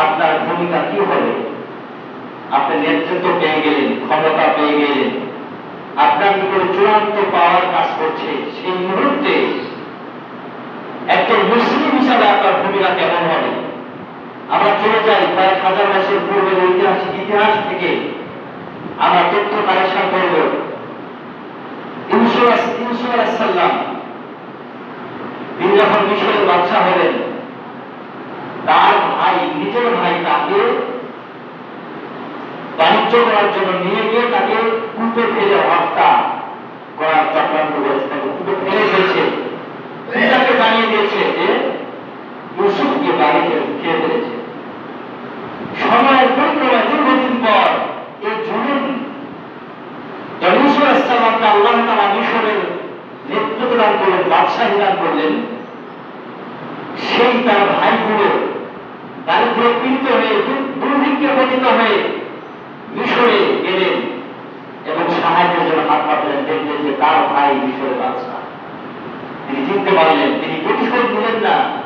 আপনার ভূমিকা কি হবে? আপনি নেতৃত্ব পেয়ে গেলেন, ক্ষমতা পেয়ে গেলেন। আপনার উপরে চূড়ান্ত পাওয়ার কাজ করছে। সেই মুহূর্তে একজন মুসলিম হিসাবে আপনার ভূমিকা কেমন হবে? আমরা চলে যাই কয়েক হাজার বছর পূর্বের ঐতিহাসিক ইতিহাস থেকে। আমরা তথ্য কালেকশন করব। ইনসুরাসাল্লাম তিনি যখন মিশরের বাদশা হলেন ভাই নিজের ভাই তাকে বাণিজ্য করার জন্য নিয়ে গিয়ে তাকে ফেলে হত্যা করার চক্রান্ত করেছে, তাকে ফেলে দিয়েছে পিতাকে জানিয়ে দিয়েছে যে ইউসুফকে বাড়িতে খেয়ে ফেলেছে। সময়ের পরিক্রমায় দীর্ঘদিন পর এই আল্লাহ তালা মিশরের নেতৃত্ব দান করলেন, বাদশাহী দান করলেন। সেই তার ভাইগুলো দারিদ্র হয়ে দুর্ভিক্ষে পতিত হয়ে মিশরে গেলেন এবং সাহায্যের জন্য হাত পাতলেন দেখলেন যে তার ভাই মিশরের বাদশাহ। তিনি চিনতে পারলেন, তিনি প্রতিশোধ নিলেন না।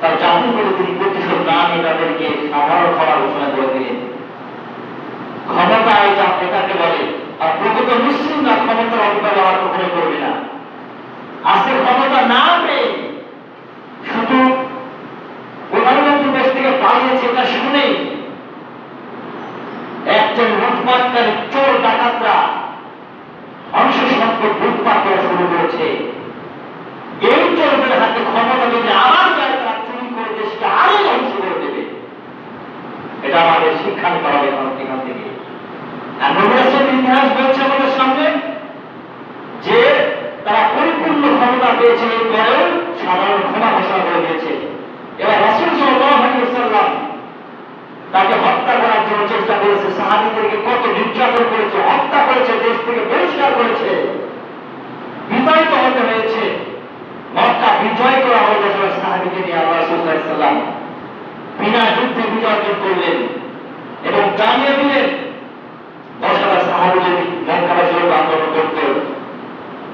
তার জাতি করে তিনি প্রতিশোধ না নিয়ে তাদেরকে সাধারণ ক্ষমা ঘোষণা করে দিলেন। ক্ষমতায় যা এটাকে বলে আর প্রকৃত মুসলিমরা ক্ষমতার অপব্যবহার কখনো করবে না। একজন লুটপাটকারী চোর ডাকাতরা অংশ সম্পদ লুটপাট করা শুরু করেছে। এই চোরদের হাতে ক্ষমতা যদি আবার যায়, তারা চুরি করে দেশকে আরও ধ্বংস করে দেবে। এটা আমাদের শিক্ষা নিতে হবে এখান থেকে আর নবরাসের ইতিহাস বলছে আমাদের সামনে যে তারা পরিপূর্ণ ক্ষমতা পেয়েছে এরপরেও সাধারণ ক্ষমা ঘোষণা করে দিয়েছে এবার রাসুল সাল্লাম তাকে হত্যা করার জন্য চেষ্টা করেছে, সাহাবিদেরকে কত নির্যাতন করেছে, হত্যা করেছে, দেশ থেকে বহিষ্কার করেছে। বিতাড়িত হতে হয়েছে। মক্কা বিজয় করা হলো যখন সাহাবিকে নিয়ে আল্লাহ সাল্লাম বিনা যুদ্ধে বিজয় করলেন এবং জানিয়ে দিলেন, দশ হাজার সাহাবি যদি মক্কাবাসীর আন্দোলন করত,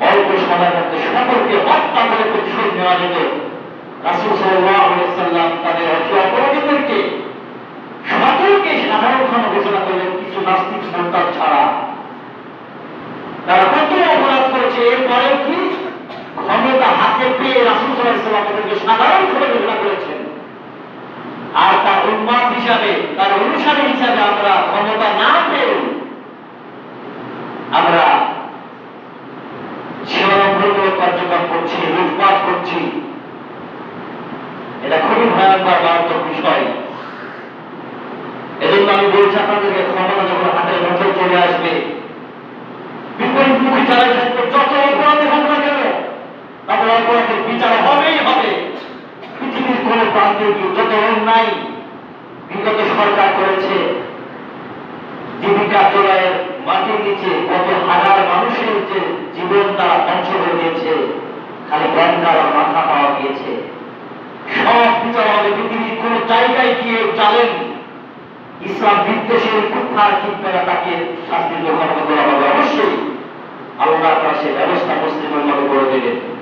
অল্প সময়ের মধ্যে সকলকে হত্যা করে প্রতিশোধ নেওয়া যেত। রাসুল সাল্লাহ সাল্লাম তাদের অতি অপরাধীদেরকে সকলকে সাধারণ ক্ষমা ঘোষণা করলেন কিছু নাস্তিক সন্তান ছাড়া তারা কত অপরাধ করেছে এরপরেও কি পেয়ে রাসুল সাল্লাম তাদেরকে সাধারণ ক্ষমা ঘোষণা করেছেন। আর তার উন্মাদ হিসাবে, তার অনুসারী হিসাবে আমরা ক্ষমতা না পেয়েও আমরা সীমাবদ্ধ কার্যক্রম করছি, লুটপাট করছি। এটা খুবই ভয়ঙ্কর, মারাত্মক বিষয়। এজন্য আমি বলছি আপনাদেরকে, ক্ষমতা যখন হাতের মুঠে চলে আসবে বিপরীত মুখী যারা থাকবে যত অপরাধী হোক না কেন তাদের অপরাধের বিচার হবেই হবে গিয়ে যত অন্যায় বিগত সরকার করেছে। জীবিকা চোরায়ের মাটির নিচে কত হাজার মানুষের যে জীবন তারা ধ্বংস করে দিয়েছে, খালি গঙ্গার মাথা পাওয়া গিয়েছে। সব বিচার হবে পৃথিবীর কোন জায়গায় গিয়ে চালেন ইসলাম বিদ্বেষের কুঠার কিংবা তাকে শাস্তি গ্রহণ করা হবে। অবশ্যই আল্লাহ তারা সে ব্যবস্থা মুসলিমের মতো করে দেবেন।